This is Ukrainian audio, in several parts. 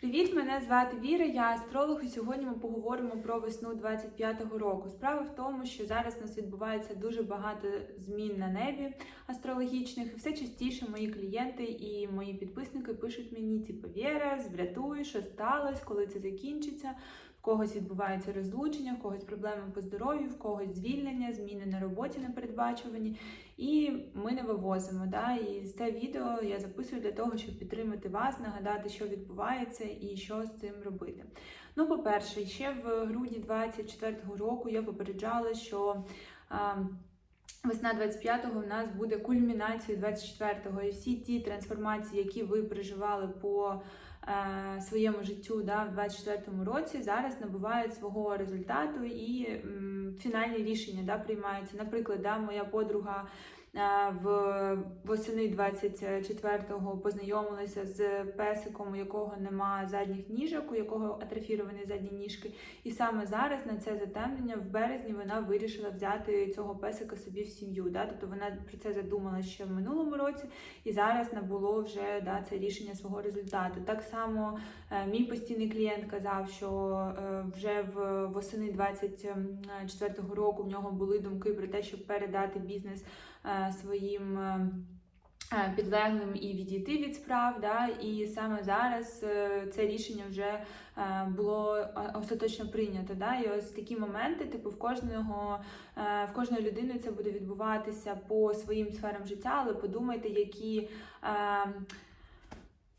Привіт, мене звати Віра, я астролог, і сьогодні ми поговоримо про весну 25-го року. Справа в тому, що зараз у нас відбувається дуже багато змін на небі астрологічних, і все частіше мої клієнти і мої підписники пишуть мені, типу, Віра, зврятуй, що сталося, коли це закінчиться. В когось відбувається розлучення, в когось проблеми по здоров'ю, в когось звільнення, зміни на роботі непередбачувані. І ми не вивозимо. Да? І це відео я записую для того, щоб підтримати вас, нагадати, що відбувається і що з цим робити. Ну, по-перше, ще в грудні 24-го року я попереджала, що. А, Весна 25-го в нас буде кульмінацією 24-го, і всі ті трансформації, які ви переживали по своєму життю да, в 24-му році, зараз набувають свого результату і м, фінальні рішення да, приймаються. Наприклад, да, моя подруга е, в восени 24-го познайомилася з песиком, у якого нема задніх ніжок, у якого атрофіровані задні ніжки. І саме зараз на це затемнення в березні вона вирішила взяти цього песика собі в сім'ю. Да? Тобто вона про це задумала ще в минулому році, і зараз набуло вже да, це рішення свого результату. Так само е, мій постійний клієнт казав, що е, вже в восени 24-го року в нього були думки про те, щоб передати бізнес е, своїм. е, е, Підлеглим і відійти від справ, да, і саме зараз е, це рішення вже е, було е, остаточно прийнято. Да, і ось такі моменти, типу, в кожного е, в кожної людини це буде відбуватися по своїм сферам життя, але подумайте, які.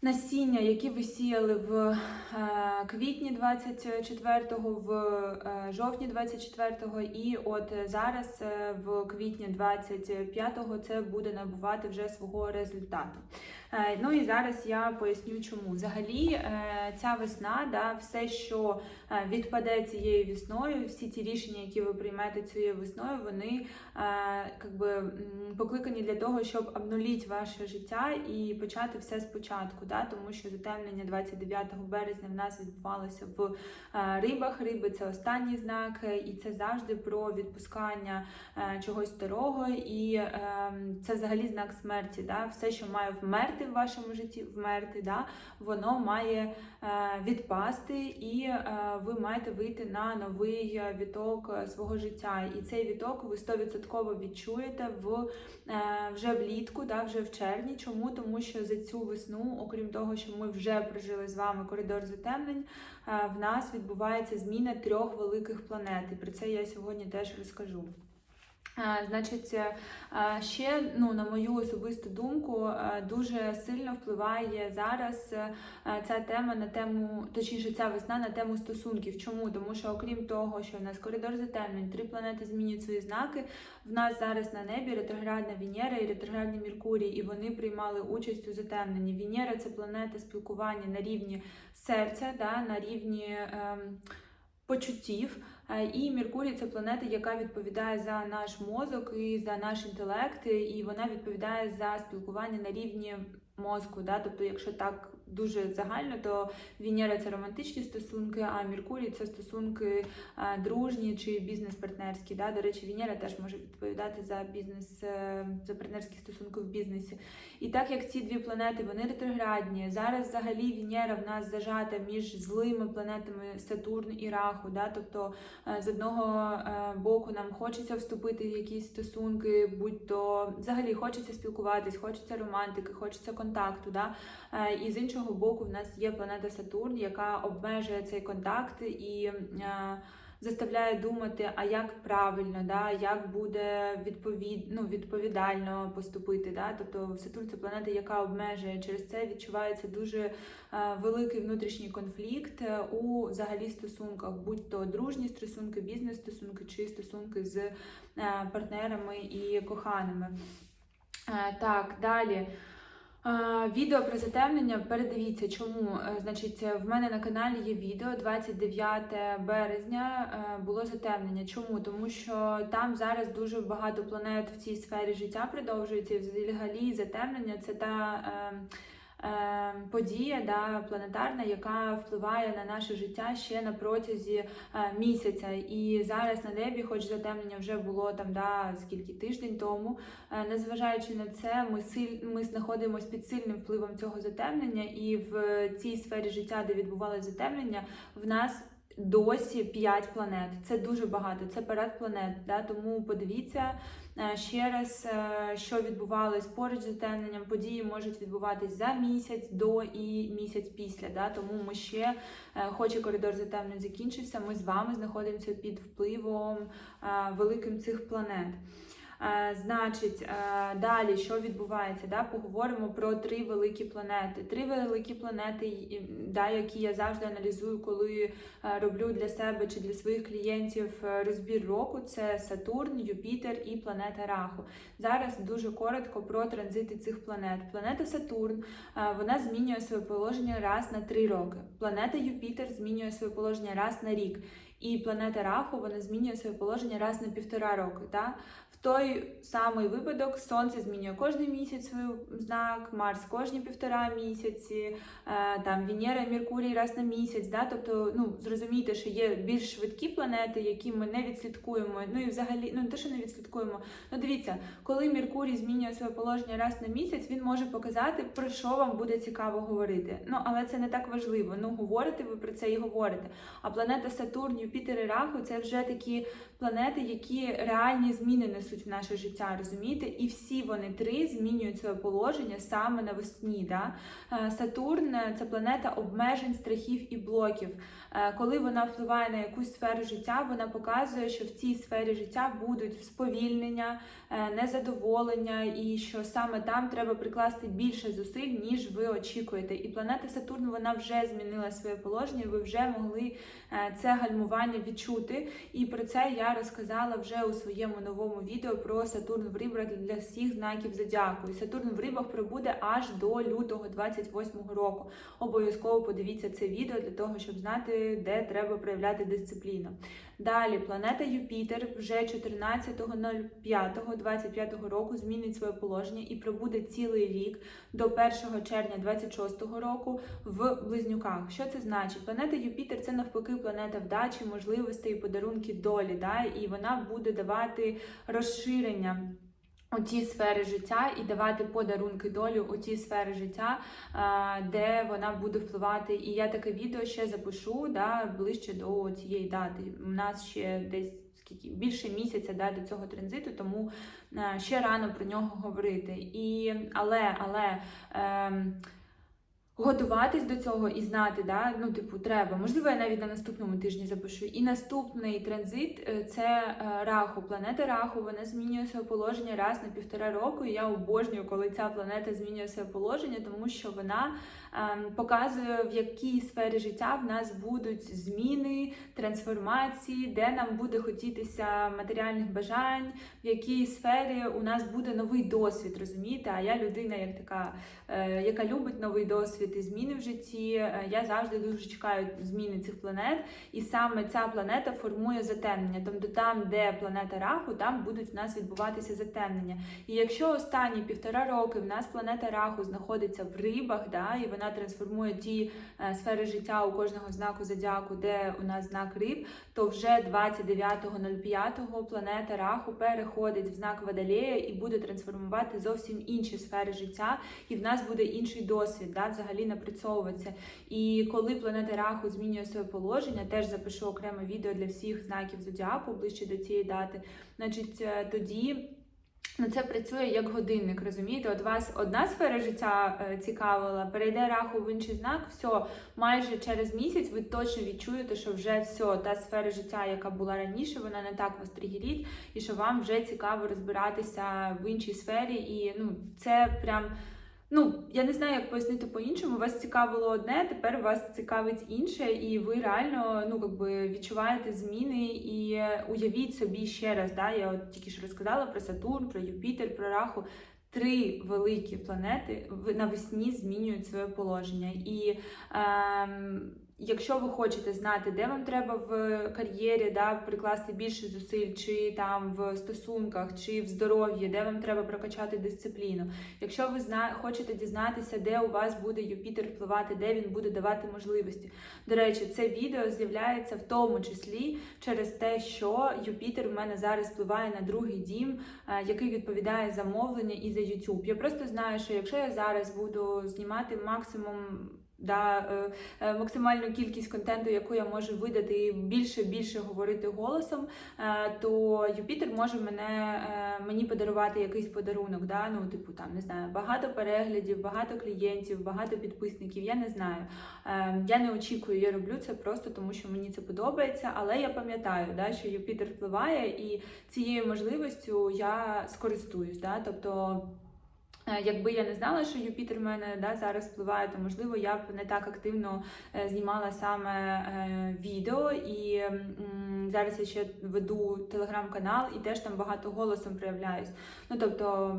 Насіння, які ви сіяли в е, квітні 24-го, в е, жовтні 24-го, і от зараз е, в квітні 25-го це буде набувати вже свого результату. Ну і зараз я поясню, чому. Взагалі, ця весна, да, все, що відпаде цією весною, всі ті рішення, які ви приймете цією весною, вони е, как би, покликані для того, щоб обнулити ваше життя і почати все спочатку. Да? Тому що затемнення 29 березня в нас відбувалося в е, рибах. Риби це останній знак, е, і це завжди про відпускання е, чогось старого, і е, це взагалі знак смерті. Да? Все, що має вмерти в вашому житті, вмерти, да? воно має відпасти, і ви маєте вийти на новий віток свого життя. І цей віток ви 100% відчуєте в вже влітку, да, вже в червні. Чому? Тому що за цю весну, окрім того, що ми вже прожили з вами коридор затемнень, е, в нас відбувається зміна трьох великих планет. І про це я сьогодні теж розкажу. Е, Значить, е, ще ну, на мою особисту думку, е, дуже сильно впливає зараз е, ця тема на тему, точніше, ця весна на тему стосунків. Чому? Тому що, окрім того, що в нас коридор затемнень, три планети змінюють свої знаки. В нас зараз на небі ретроградна Венера і ретроградний Меркурій, і вони приймали участь у затемненні. Венера це планета спілкування на рівні серця, да, на рівні. Ем, Почуттів, Е, і Меркурій це планета, яка відповідає за наш мозок і за наш інтелект, і вона відповідає за спілкування на рівні мозку. Да? Тобто, якщо так дуже загально, то Венера це романтичні стосунки, а Меркурій це стосунки е, дружні чи бізнес-партнерські. Да? До речі, Венера теж може відповідати за бізнес, е, за партнерські стосунки в бізнесі. І так як ці дві планети вони ретроградні, зараз взагалі Венера в нас зажата між злими планетами Сатурн і Раху. Да? Тобто е, з одного боку нам хочеться вступити в якісь стосунки, будь-то взагалі хочеться спілкуватись, хочеться романтики, хочеться контакту. Да? І з іншого боку, в нас є планета Сатурн, яка обмежує цей контакт і е, заставляє думати, а як правильно, да? як буде відповід... ну, відповідально поступити. Да? Тобто Сатурн це планета, яка обмежує через це відчувається дуже е, великий внутрішній конфлікт е, у взагалі стосунках, будь то дружні стосунки, бізнес-стосунки чи стосунки з партнерами і коханими. Так, далі. Відео про затемнення передивіться, чому Е, значить в мене на каналі є відео 29 березня е, було затемнення. Чому? Тому що там зараз дуже багато планет в цій сфері життя продовжується. І взагалі затемнення це та. Е, е, подія да, планетарна, яка впливає на наше життя ще на протязі е, місяця. І зараз на небі, хоч затемнення вже було там да, скільки тиждень тому. е, Незважаючи на це, ми силь... ми знаходимося під сильним впливом цього затемнення, і в цій сфері життя, де відбувалося затемнення, в нас досі 5 планет. Це дуже багато. Це парад планет. Да? Тому подивіться е, ще раз, е, що відбувалось поруч з затемненням. Події можуть відбуватись за місяць до і місяць після. Да? Тому ми ще, е, хоч і коридор затемнень закінчився, ми з вами знаходимося під впливом великим цих планет. Е, Значить, е, далі що відбувається? Да? Поговоримо про три великі планети. Три великі планети, да, які я завжди аналізую, коли е, роблю для себе чи для своїх клієнтів розбір року. Це Сатурн, Юпітер і планета Раху. Зараз дуже коротко про транзити цих планет. Планета Сатурн вона змінює своє положення раз на три роки. Планета Юпітер змінює своє положення раз на рік. І планета Раху вона змінює своє положення раз на півтора роки. Да? В той самий випадок Сонце змінює кожен місяць свій знак, Марс кожні півтора місяці, е, там Венера Меркурій раз на місяць. Да? Тобто, ну зрозумійте, що є більш швидкі планети, які ми не відслідкуємо. Ну і взагалі, ну не те, що не відслідкуємо. Ну дивіться, коли Меркурій змінює своє положення раз на місяць, він може показати, про що вам буде цікаво говорити. Ну але це не так важливо. Ну говорите ви про це і говорите. А планета Сатурн, Юпітер і Раху це вже такі планети, які реальні зміни несуть в наше життя, розумієте? І всі вони три змінюють своє положення саме навесні. Да? Е, Сатурн це планета обмежень, страхів і блоків. Е, Коли вона впливає на якусь сферу життя, вона показує, що в цій сфері життя будуть сповільнення, е, незадоволення, і що саме там треба прикласти більше зусиль, ніж ви очікуєте. І планета Сатурн вона вже змінила своє положення. Ви вже могли це гальмування відчути. І про це я розказала вже у своєму новому відео про Сатурн в рибах для всіх знаків зодіаку. І Сатурн в рибах пробуде аж до лютого 28-го року. Обов'язково подивіться це відео для того, щоб знати, де треба проявляти дисципліну. Далі планета Юпітер вже 14.05.25 року змінить своє положення і пробуде цілий рік до 1 червня 26-го року в близнюках. Що це значить? Планета Юпітер це навпаки планета вдачі, можливостей, і подарунки долі. Да? І вона буде давати розширення. У ті сфери життя і давати подарунки долі у ті сфери життя, де вона буде впливати. І я таке відео ще запишу да, ближче до цієї дати. У нас ще десь скільки більше місяця да, до цього транзиту, тому ще рано про нього говорити. І але, але. Ем, Готуватись до цього і знати, да, ну, типу, треба. Можливо, я навіть на наступному тижні запишу. І наступний транзит е, це е, Раху. Планета Раху, вона змінює своє положення раз на півтора року. І я обожнюю, коли ця планета змінює своє положення, тому що вона ем, показує, в якій сфері життя в нас будуть зміни, трансформації, де нам буде хотітися матеріальних бажань, в якій сфері у нас буде новий досвід, розумієте? А я людина, як така, е, яка любить новий досвід і зміни в житті. Е, Я завжди дуже чекаю зміни цих планет, і саме ця планета формує затемнення. Тобто там, де планета Раху, там будуть в нас відбуватися затемнення. І якщо останні півтора роки в нас планета Раху знаходиться в рибах, да, і вона трансформує ті е, сфери життя у кожного знаку зодіаку, де у нас знак риб, то вже 29.05 планета Раху переходить в знак Водолея і буде трансформувати зовсім інші сфери життя, і в нас буде інший досвід, да, взагалі напрацьовуватися. І коли планета Раху змінює своє положення, теж запишу окреме відео для всіх знаків зодіаку ближче до цієї дати. Значить, е, тоді. Ну, це працює як годинник, розумієте? От вас одна сфера життя е, цікавила, перейде раху в інший знак, все, майже через місяць ви точно відчуєте, що вже все, та сфера життя, яка була раніше, вона не так вас тригерить, і що вам вже цікаво розбиратися в іншій сфері. І ну, це прям. Ну, я не знаю, як пояснити по-іншому. Вас цікавило одне, тепер вас цікавить інше, і ви реально ну, якби відчуваєте зміни і уявіть собі ще раз. Да? Я от тільки що розказала про Сатурн, про Юпітер, про Раху. Три великі планети навесні змінюють своє положення. І ем, Якщо ви хочете знати, де вам треба в кар'єрі да, прикласти більше зусиль, чи там в стосунках, чи в здоров'ї, де вам треба прокачати дисципліну. Якщо ви зна... хочете дізнатися, де у вас буде Юпітер впливати, де він буде давати можливості. До речі, це відео з'являється в тому числі через те, що Юпітер в мене зараз впливає на другий дім, е, який відповідає за мовлення і за YouTube. Я просто знаю, що якщо я зараз буду знімати максимум. Да, е, е, максимальну кількість контенту, яку я можу видати, і більше більше говорити голосом, е, то Юпітер може мене мені подарувати якийсь подарунок. Да? Ну, типу, там не знаю, багато переглядів, багато клієнтів, багато підписників. Я не знаю. Я не очікую, я роблю це просто тому, що мені це подобається. Але я пам'ятаю, да, що Юпітер впливає, і цією можливістю я скористуюсь. Да? Тобто. Е, Якби я не знала, що Юпітер в мене да, зараз впливає, то можливо я б не так активно е, знімала саме е, відео. І зараз я ще веду телеграм-канал і теж там багато голосом проявляюсь. Ну тобто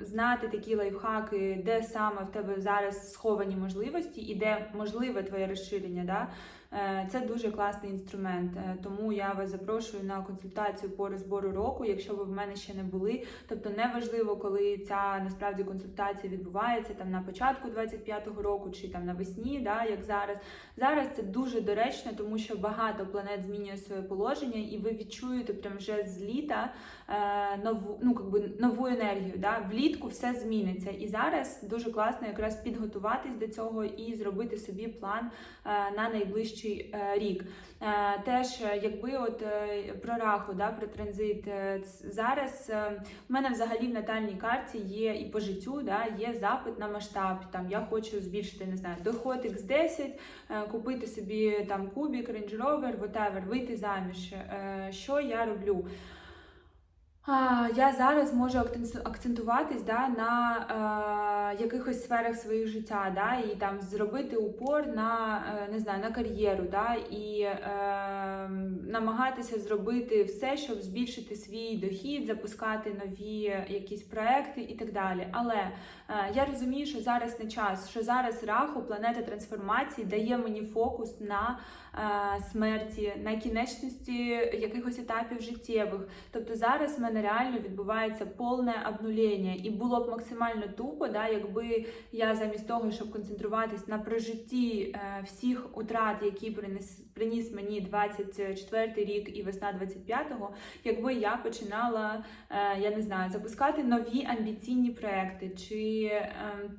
знати такі лайфхаки, де саме в тебе зараз сховані можливості і де можливе твоє розширення. Да? Е, Це дуже класний інструмент, Е, тому я вас запрошую на консультацію по розбору року, якщо ви в мене ще не були. Тобто неважливо, коли ця насправді консультація відбувається там на початку 25-го року чи там навесні, да, як зараз. Зараз це дуже доречно, тому що багато планет змінює своє положення, і ви відчуєте прям вже з літа е, нову, ну, как би, нову енергію. Да? Влітку все зміниться. І зараз дуже класно якраз підготуватись до цього і зробити собі план е, на найближчий е, рік. Е, Теж, е, якби от про раху, да, про транзит зараз в мене взагалі в натальній карті є і по життю, да, є запит на масштаб. Там я хочу збільшити, не знаю, доход X10, е, купити собі там кубік, рейндж-ровер, whatever, вийти заміж. Що я роблю? Я зараз можу акцентуватись да, на е, якихось сферах своїх життя, да, і там зробити упор на е, не знаю, на кар'єру, да, і е, намагатися зробити все, щоб збільшити свій дохід, запускати нові якісь проекти і так далі. Але е, я розумію, що зараз не час, що зараз раху, планета трансформації дає мені фокус на е, смерті, на кінечності якихось етапів життєвих. Тобто зараз в мене реально відбувається повне обнулення, і було б максимально тупо, да, якби я замість того, щоб концентруватись на прожитті е, всіх утрат, які приніс, приніс мені 24 рік і весна 25-го, якби я починала, е, я не знаю, запускати нові амбіційні проекти чи. е,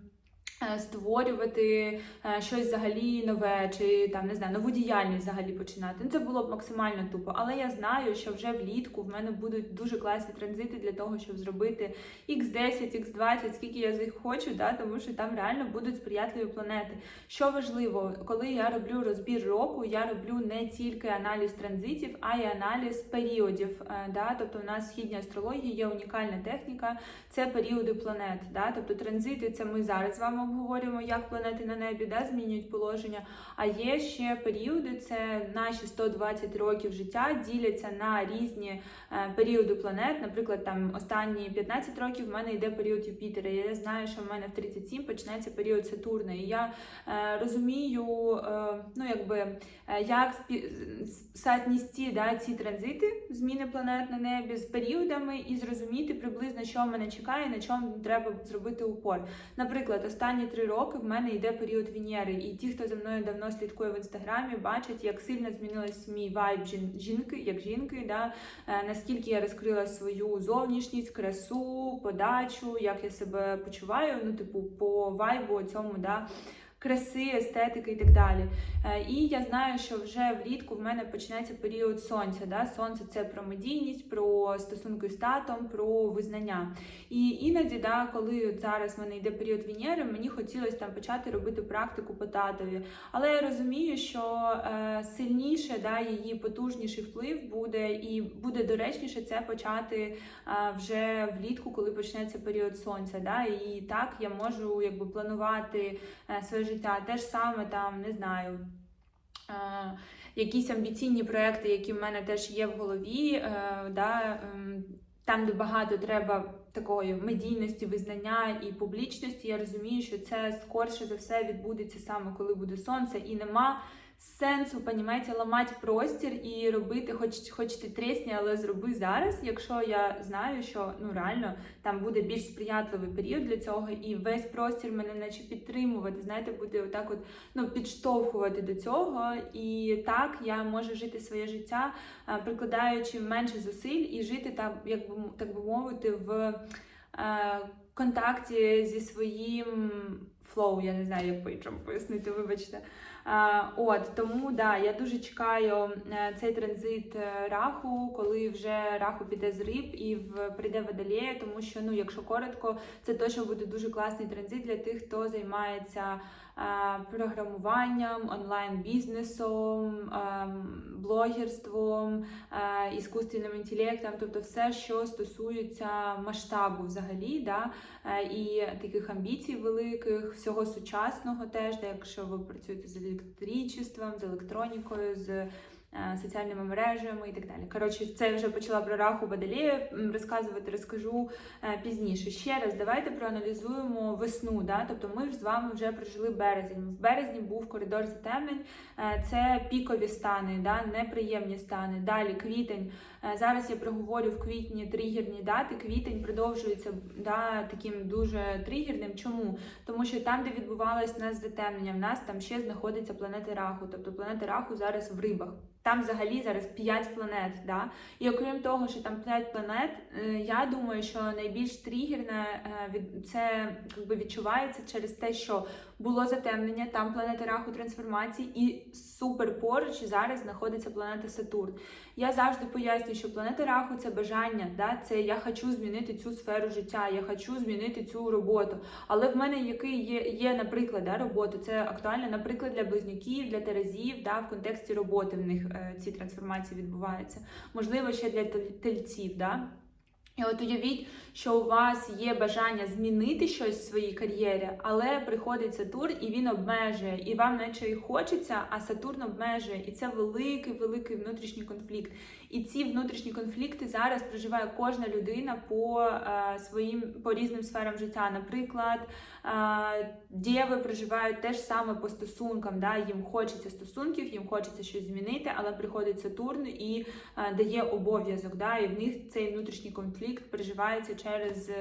Створювати е, щось взагалі нове, чи там не знаю, нову діяльність взагалі починати. Ну, це було б максимально тупо. Але я знаю, що вже влітку в мене будуть дуже класні транзити для того, щоб зробити X10, X20, скільки я захочу, да, тому що там реально будуть сприятливі планети. Що важливо, коли я роблю розбір року, я роблю не тільки аналіз транзитів, а й аналіз періодів. е, Да? Тобто у нас в східній астрології є унікальна техніка, це періоди планет. Да? Тобто транзити це ми зараз з вами обговорюємо, як планети на небі да, змінюють положення. А є ще періоди, це наші 120 років життя діляться на різні е, періоди планет. Наприклад, там останні 15 років в мене йде період Юпітера. Я знаю, що в мене в 37 почнеться період Сатурна. І я е, розумію, е, ну якби е, як спі... соотнести да, ці транзити, зміни планет на небі з періодами, і зрозуміти приблизно, що мене чекає, на чому треба зробити упор. Наприклад, останні три роки в мене йде період Венери, і ті, хто за мною давно слідкує в інстаграмі, бачать, як сильно змінилась мій вайб жінки, як жінки, да, е, наскільки я розкрила свою зовнішність, красу, подачу, як я себе почуваю, ну, типу, по вайбу цьому, да. Краси, естетики і так далі. Е, І я знаю, що вже влітку в мене почнеться період сонця. Да? Сонце це про медійність, про стосунки з татом, про визнання. І іноді, да, коли зараз в мене йде період Венери, мені хотілося там почати робити практику по татові. Але я розумію, що е, сильніше да, її потужніший вплив буде, і буде доречніше це почати е, вже влітку, коли почнеться період сонця. Да? І так я можу якби планувати своє життя. Те ж саме там, не знаю. е, Якісь амбіційні проекти, які в мене теж є в голові, е, да, ем, там, де багато треба такої медійності, визнання і публічності, я розумію, що це скорше за все відбудеться саме коли буде сонце, і нема сенсу, понімаєте, ламати простір і робити, хоч хоч ти тресні, але зроби зараз, якщо я знаю, що ну реально там буде більш сприятливий період для цього, і весь простір мене наче підтримувати, знаєте, буде отак от ну підштовхувати до цього. І так я можу жити своє життя, е, прикладаючи менше зусиль і жити так, як би так би мовити, в е, контакті зі своїм флоу, я не знаю, як по-іншому пояснити, вибачте. От тому да, я дуже чекаю е, цей транзит е, раху, коли вже раху піде з риб і в прийде водолія, тому що ну, якщо коротко, це точно буде дуже класний транзит для тих, хто займається програмуванням, онлайн-бізнесом, блогерством, а, іскусственним інтелектом, тобто все, що стосується масштабу взагалі, да, е, і таких амбіцій великих, всього сучасного теж, де якщо ви працюєте з електричеством, з електронікою, з е, соціальними мережами і так далі. Коротше, це я вже почала про раху Бадалію розказувати, розкажу е, пізніше. Ще раз, давайте проаналізуємо весну. Да? Тобто ми ж з вами вже прожили березень. В березні був коридор затемнень, е, це пікові стани, да? неприємні стани. Далі квітень. Е, Зараз я проговорю в квітні тригерні дати. Квітень продовжується да, таким дуже тригерним. Чому? Тому що там, де відбувалось нас затемнення, в нас там ще знаходиться планета Раху. Тобто планета Раху зараз в рибах. Там взагалі зараз 5 планет. Да? І окрім того, що там 5 планет, е, я думаю, що найбільш тригерне е, це якби відчувається через те, що було затемнення, там планета Раху трансформації, і супер поруч зараз знаходиться планета Сатурн. Я завжди пояснюю, що планета Раху це бажання, да? це я хочу змінити цю сферу життя, я хочу змінити цю роботу. Але в мене який є, є наприклад, да, роботи, це актуально, наприклад, для близнюків, для терезів, да, в контексті роботи в них е, ці трансформації відбуваються. Можливо, ще для тельців. Да? І от уявіть, що у вас є бажання змінити щось в своїй кар'єрі, але приходить Сатурн і він обмежує, і вам наче і хочеться, а Сатурн обмежує. І це великий, великий внутрішній конфлікт. І ці внутрішні конфлікти зараз проживає кожна людина по е, своїм по різним сферам життя. Наприклад, е, діви проживають те ж саме по стосункам. Да? Їм хочеться стосунків, їм хочеться щось змінити, але приходить Сатурн і е, дає обов'язок. Да? І в них цей внутрішній конфлікт переживається через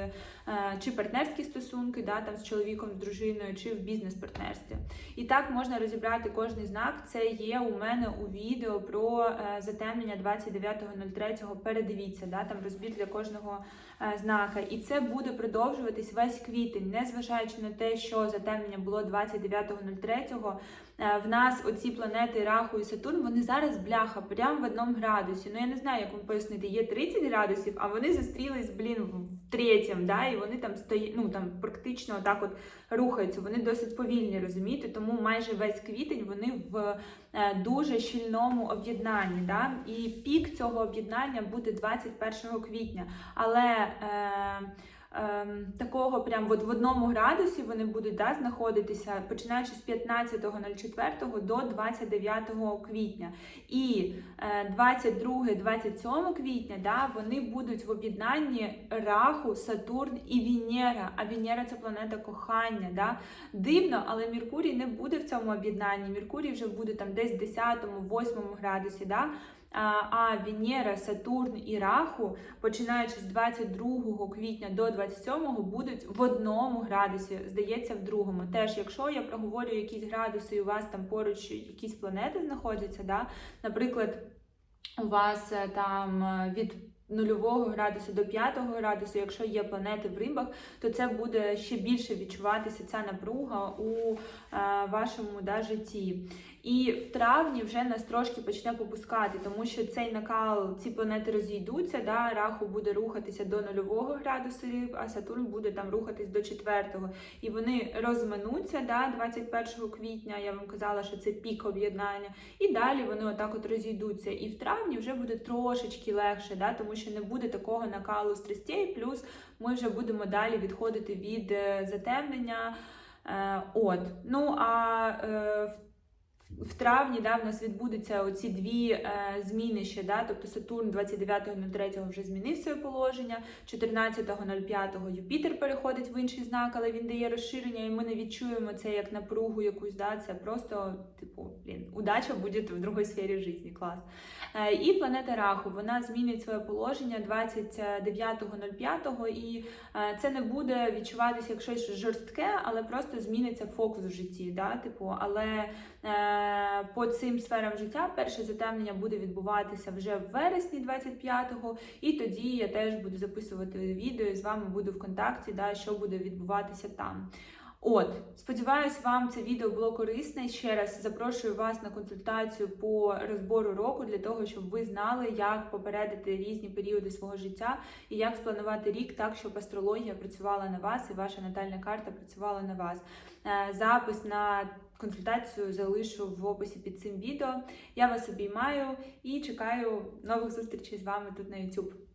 чи партнерські стосунки, да, там з чоловіком, з дружиною, чи в бізнес-партнерстві. І так можна розібрати кожний знак. Це є у мене у відео про затемнення 29 9.03 передивіться, да, там розбір для кожного знака. І це буде продовжуватись весь квітень, незважаючи на те, що затемнення було 29.03. Е, В нас оці планети Раху і Сатурн, вони зараз бляха, прямо в одному градусі. Ну я не знаю, як вам пояснити, є 30 градусів, а вони зустрілись, блін, в третьому, да, і вони там стоять, ну там практично так от рухаються. Вони досить повільні, розумієте? Тому майже весь квітень вони в е, дуже щільному об'єднанні. Да? І пік цього об'єднання буде 21 квітня. Але е, ем, такого прям от в одному градусі вони будуть да, знаходитися починаючи з 15.04 до 29 квітня. І е, 22-27 квітня да, вони будуть в об'єднанні Раху, Сатурн і Венера. А Венера це планета кохання. Да? Дивно, але Меркурій не буде в цьому об'єднанні. Меркурій вже буде там десь в 10-8 градусі. Да? А, Венера, Сатурн і Раху, починаючи з 22 квітня до 27 будуть в одному градусі, здається, в другому. Теж, якщо я проговорю якісь градуси, і у вас там поруч якісь планети знаходяться, да? наприклад, у вас е, там е, від нульового градусу до 5 градусу, якщо є планети в рибах, то це буде ще більше відчуватися ця напруга у е, вашому да, житті. І в травні вже нас трошки почне попускати, тому що цей накал, ці планети розійдуться, да, раху буде рухатися до нульового градусу а Сатурн буде там рухатись до четвертого. І вони розминуться да, 21 квітня. Я вам казала, що це пік об'єднання. І далі вони отак от розійдуться. І в травні вже буде трошечки легше, да, тому що не буде такого накалу страстей, плюс ми вже будемо далі відходити від е, затемнення. Е, От, ну а е, в в травні да, в нас відбудуться оці дві е, зміни ще, да, тобто Сатурн 29.03 вже змінив своє положення, 14.05 Юпітер переходить в інший знак, але він дає розширення, і ми не відчуємо це як напругу якусь, да, це просто, типу, блін, удача буде в другій сфері житті, клас. Е, і планета Раху, вона змінить своє положення 29.05, і е, це не буде відчуватися як щось жорстке, але просто зміниться фокус в житті, да, типу, але Е, по цим сферам життя перше затемнення буде відбуватися вже в вересні 25-го, і тоді я теж буду записувати відео і з вами буду в контакті, да, що буде відбуватися там. От, сподіваюсь, вам це відео було корисне. Ще раз запрошую вас на консультацію по розбору року для того, щоб ви знали, як попередити різні періоди свого життя і як спланувати рік так, щоб астрологія працювала на вас і ваша натальна карта працювала на вас. Е, Запис на консультацію залишу в описі під цим відео. Я вас обіймаю і чекаю нових зустрічей з вами тут на YouTube.